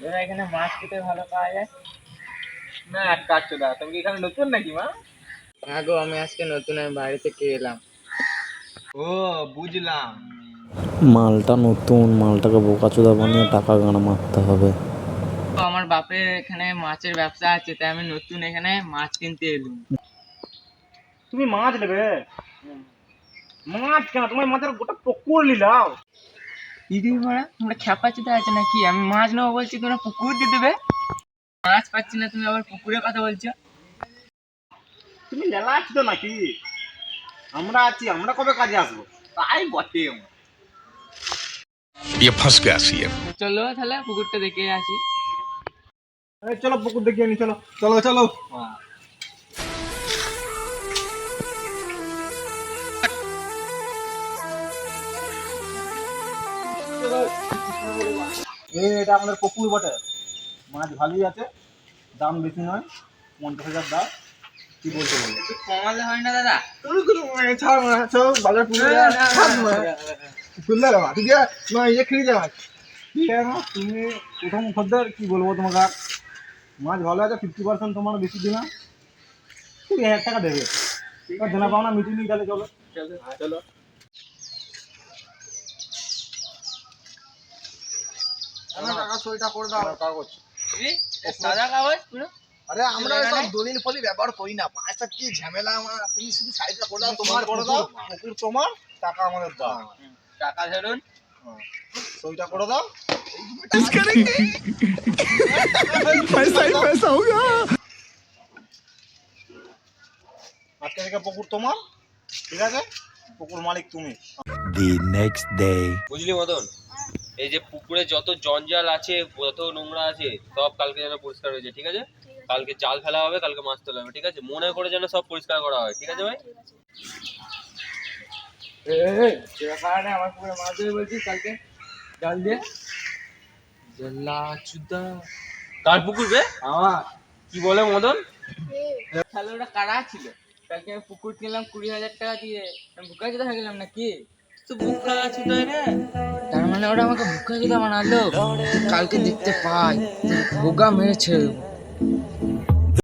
দাদা এখানে মাছ খেতে ভালো পাওয়া যায়। না এক কাজ দা তুমি কি এখানে নতুন নাকি মা? হ্যাঁ গো আমি আজকে নতুন আমি বাড়ি থেকে এলাম। ও বুঝলাম। মালটা নতুন মালটাকে বোকা বোকাচোদা বানিয়ে টাকা গানা মারতে হবে। তো আমার বাপের এখানে মাছের ব্যবসা আছে তাই আমি নতুন এখানে মাছ কিনতে এলুম। তুমি মাছ নেবে? মাছ কেন? তোমার মাছের গোটা পুকুর নিলাও দিদি মারা তোমরা খেপা চিতে আছে নাকি আমি মাছ নেবো বলছি তোমরা পুকুর দিয়ে দেবে মাছ পাচ্ছি না তুমি আবার পুকুরের কথা বলছো তুমি লেলাচ্ছ তো নাকি আমরা আছি আমরা কবে কাজে আসবো তাই বটে আমার। ये फंस गया सीएम চলো তাহলে পুকুরটা দেখে আসি এই চলো পুকুর দেখিয়ে নি চলো চলো চলো এটা আমাদের পুকুর বটে। মাছ ভালোই আছে দাম বেশি নয় পঞ্চাশ হাজার দাম। কি বলতে বলো? কমালে হয় না দাদা। ইয়ে তুমি প্রথম খদ্দের কি বলব তোমাকে মাছ ভালো আছে ফিফটি পার্সেন্ট তোমার বেশি দিনা কুড়ি হাজার টাকা দেবে। এবার দেনা পাও না মিটিয়ে নিয়ে তাহলে চলো চলো। টাকা সইটা করে দাও কাগজ এই, এ সাদা কাগজ পুরো আরে আমরা এখানে? সব দলিল ফলি ব্যবহার করি না পাঁচটা কি ঝামেলা আমরা তুমি শুধু সাইডটা করে দাও তোমার তোমার করে দাও পুকুর তোমার টাকা আমাদের দাও টাকা ধরুন সইটা করে দাও पैसा ही पैसा होगा আজকে থেকে পুকুর তোমার ঠিক আছে পুকুর মালিক তুমি the next day বুঝলি মদন এই যে পুকুরে যত জঞ্জাল আছে যত নোংরা আছে সব কালকে যেন পরিষ্কার হয়েছে ঠিক আছে? কালকে জাল ফেলা হবে কালকে মাছ তোলা হবে ঠিক আছে? মনে করে যেন সব পরিষ্কার করা হয় ঠিক আছে ভাই? আমার পুকুরে মাছ ধরে বলছি কালকে? জল দিয়ে? জল্লা কার পুকুর বে? আমার। কি বলে মদন? তাহলে ওটা কারা ছিল? কালকে আমি পুকুর কিনলাম কুড়ি হাজার টাকা দিয়ে। আমি বুকা জুতা গেলাম নাকি? তার মানে ওরা আমাকে বুকা জুতা বানালো কালকে দেখতে পাই বোকা মেরেছে।